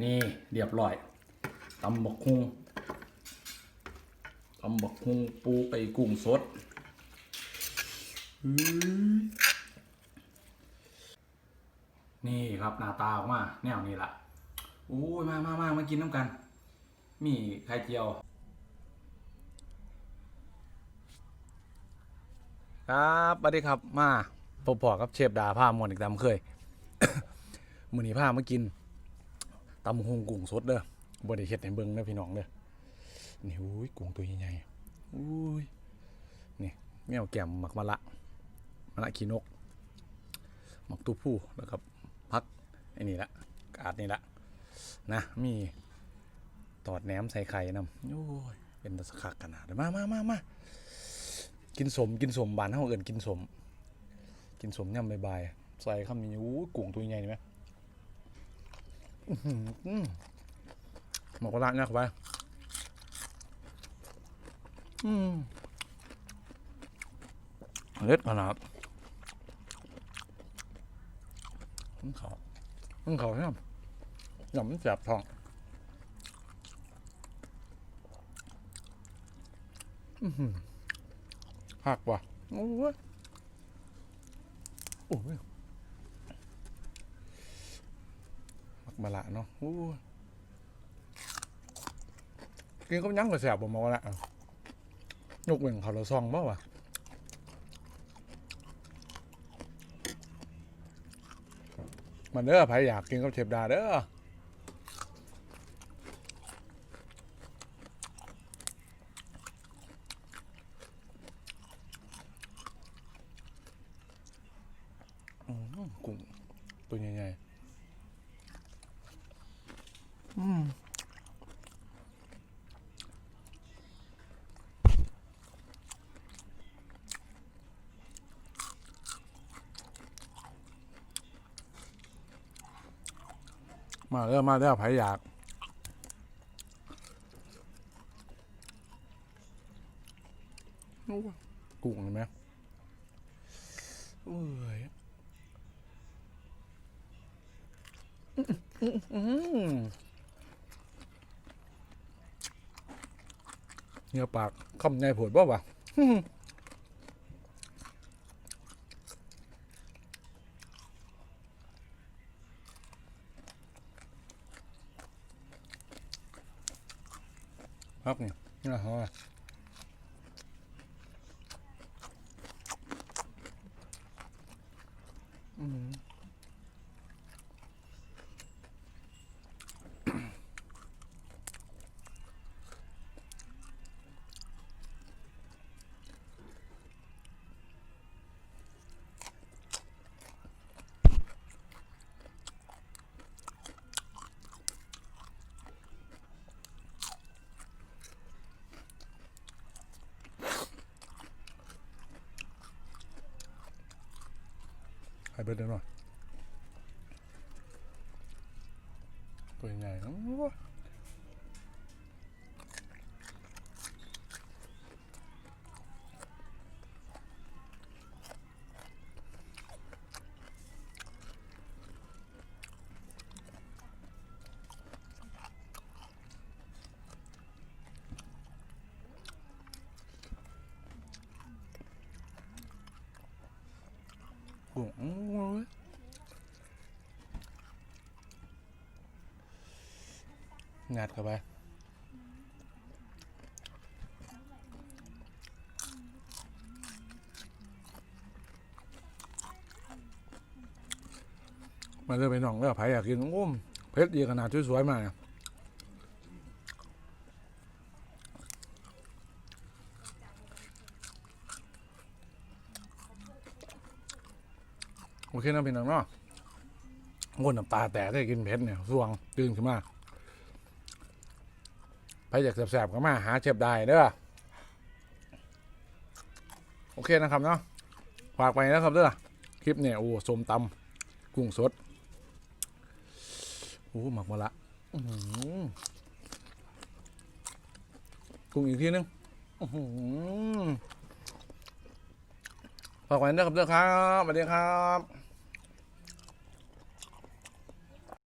นี่เรียบร้อยตำบักคุงตำบักคุงปูไปกุ้งสดนี่ครับหน้าตาออกมาแนวนี้ละโอ้ยมามามามากินน้ำกัน มีไข่เจียว ครับสวัสดีครับมาพบพอกับเชฟดาผ้ามวนอีกตามเคย มือนี้ผ้ามากิน ตำบักหงกุ้งสดเด้อบ่ได้เฮ็ดให้เบิ่งเด้อพี่น้องเด้อนี่อุ้ยกุ้งตัวใหญ่ๆอุ้ยนี่แมวแก้มหมักมะละมะละขี้นกหมักตู้ผู้แล้วก็พักไอ้นี่ละกาดนี่ละนะมีตอดแหนมใส่ไข่นำโอ้ยเป็นตะสคักขนาดมามามามากินสมกินสมบานเฮาเอิ้นกินสมกินสมยำบายๆใส่คำนี้อู้กุ้งตัวใหญ่นี่ไหม หมกกระลาเนี่ยเข้าไปเล็ดขนาดมันเขามันเขาเนี่ยยำมันแสบท้องหักว่ะโอ้ยโอ้ยหัก มาละเนาะโอ้กินก็ยังก็แสบบ่มองละยกเว่งเขาเราซองบ่วะมันเด้อไผอยากกินก็เชฟดาเด้อกุ้งตัวใหญ่ๆ อืมมาเด้อมาเด้อไผอยากโอ้ยกุ้งเห็นไหมเอ้ยอื้อหือ เนื้อปากคำในผดบ่วะอื้อหือครับนี่นี่แหละฮะ อืม ให้เบิดได้หน่อยตัวใหญ่ๆโอ้ย กุ้งงัดเข้าไปมาเลยไปหน่องแล้วไผอยากกินโอ้มเพชรดีขนาดสวยๆมากเนี่ย โอเคนะพี่น้องเนาะคนน้ำตาแตกได้กินเพชรเนี่ยสวงตื่นขึ้นมาใครอยากแสบๆก็มาหาเจ็บได้เด้อโอเคนะครับเนาะฝากไปนะครับเด้อคลิปเนี่ยโอ้สมตำกุ้งสดโอ้หมักมาละกุ้งอีกทีนึงฝากไว้นะครับเด้อครับสวัสดีครับ